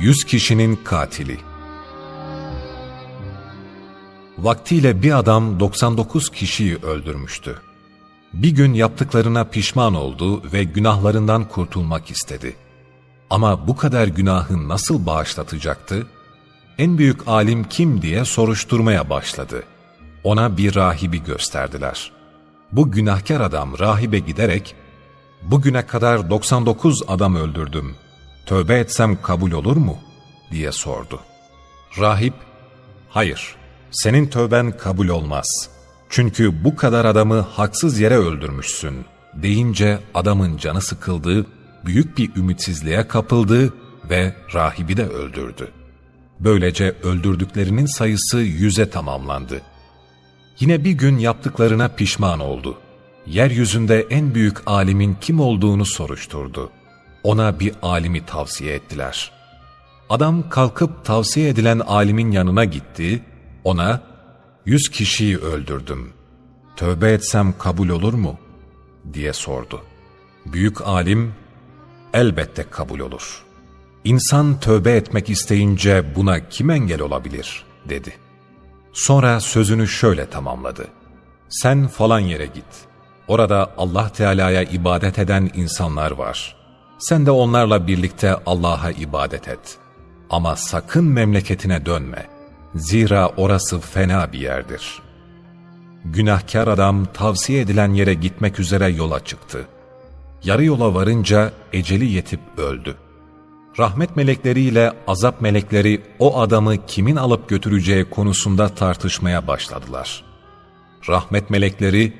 Yüz kişinin katili. Vaktiyle bir adam 99 kişiyi öldürmüştü. Bir gün yaptıklarına pişman oldu ve günahlarından kurtulmak istedi. Ama bu kadar günahı nasıl bağışlatacaktı? En büyük alim kim diye soruşturmaya başladı. Ona bir rahibi gösterdiler. Bu günahkar adam rahibe giderek, ''Bugüne kadar 99 adam öldürdüm. Tövbe etsem kabul olur mu?'' diye sordu. Rahip, ''Hayır, senin tövben kabul olmaz. Çünkü bu kadar adamı haksız yere öldürmüşsün.'' deyince adamın canı sıkıldı, büyük bir ümitsizliğe kapıldı ve rahibi de öldürdü. Böylece öldürdüklerinin sayısı yüze tamamlandı. Yine bir gün yaptıklarına pişman oldu. Yeryüzünde en büyük alimin kim olduğunu soruşturdu. Ona bir alimi tavsiye ettiler. Adam kalkıp tavsiye edilen alimin yanına gitti, ona yüz kişiyi öldürdüm. Tövbe etsem kabul olur mu? diye sordu. Büyük alim, elbette kabul olur. İnsan tövbe etmek isteyince buna kim engel olabilir? dedi. Sonra sözünü şöyle tamamladı. Sen falan yere git. Orada Allah Teala'ya ibadet eden insanlar var. Sen de onlarla birlikte Allah'a ibadet et. Ama sakın memleketine dönme. Zira orası fena bir yerdir. Günahkar adam tavsiye edilen yere gitmek üzere yola çıktı. Yarı yola varınca eceli yetip öldü. Rahmet melekleriyle azap melekleri o adamı kimin alıp götüreceği konusunda tartışmaya başladılar. Rahmet melekleri,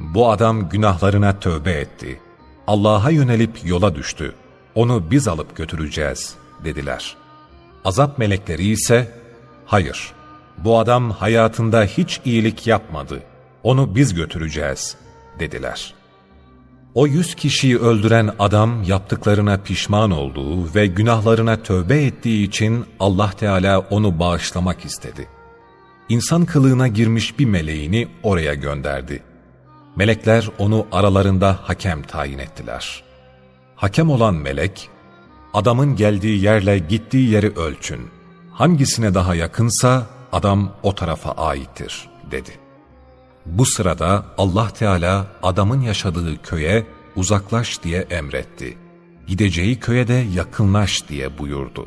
bu adam günahlarına tövbe etti. Allah'a yönelip yola düştü. Onu biz alıp götüreceğiz dediler. Azap melekleri ise, hayır, bu adam hayatında hiç iyilik yapmadı. Onu biz götüreceğiz dediler.'' O yüz kişiyi öldüren adam yaptıklarına pişman olduğu ve günahlarına tövbe ettiği için Allah Teala onu bağışlamak istedi. İnsan kılığına girmiş bir meleğini oraya gönderdi. Melekler onu aralarında hakem tayin ettiler. Hakem olan melek, adamın geldiği yerle gittiği yeri ölçün. Hangisine daha yakınsa adam o tarafa aittir, dedi.'' Bu sırada Allah Teala adamın yaşadığı köye uzaklaş diye emretti. Gideceği köye de yakınlaş diye buyurdu.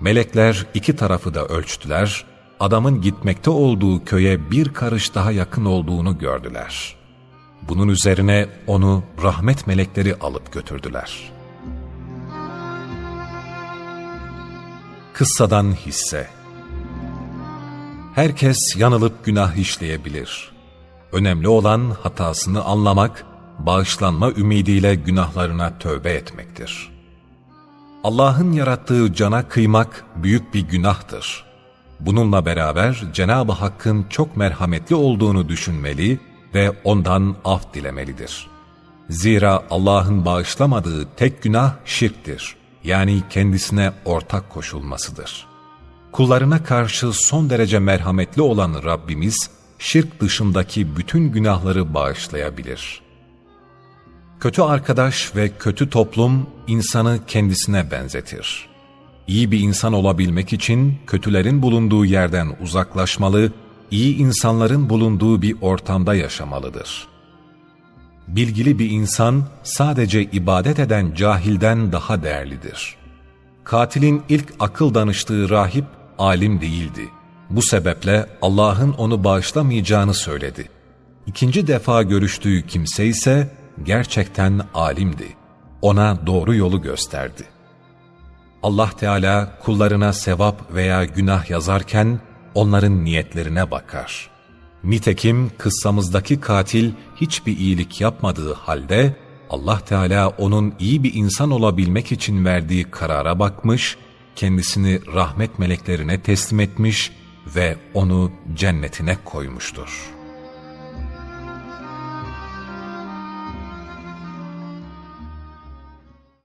Melekler iki tarafı da ölçtüler, adamın gitmekte olduğu köye bir karış daha yakın olduğunu gördüler. Bunun üzerine onu rahmet melekleri alıp götürdüler. Kıssadan hisse Herkes yanılıp günah işleyebilir. Önemli olan hatasını anlamak, bağışlanma ümidiyle günahlarına tövbe etmektir. Allah'ın yarattığı cana kıymak büyük bir günahtır. Bununla beraber Cenab-ı Hakk'ın çok merhametli olduğunu düşünmeli ve ondan af dilemelidir. Zira Allah'ın bağışlamadığı tek günah şirktir. Yani kendisine ortak koşulmasıdır. Kullarına karşı son derece merhametli olan Rabbimiz, şirk dışındaki bütün günahları bağışlayabilir. Kötü arkadaş ve kötü toplum insanı kendisine benzetir. İyi bir insan olabilmek için kötülerin bulunduğu yerden uzaklaşmalı, iyi insanların bulunduğu bir ortamda yaşamalıdır. Bilgili bir insan sadece ibadet eden cahilden daha değerlidir. Katilin ilk akıl danıştığı rahip alim değildi. Bu sebeple Allah'ın onu bağışlamayacağını söyledi. İkinci defa görüştüğü kimse ise gerçekten alimdi. Ona doğru yolu gösterdi. Allah Teala kullarına sevap veya günah yazarken onların niyetlerine bakar. Nitekim kıssamızdaki katil hiçbir iyilik yapmadığı halde Allah Teala onun iyi bir insan olabilmek için verdiği karara bakmış, kendisini rahmet meleklerine teslim etmiş ve onu cennetine koymuştur.''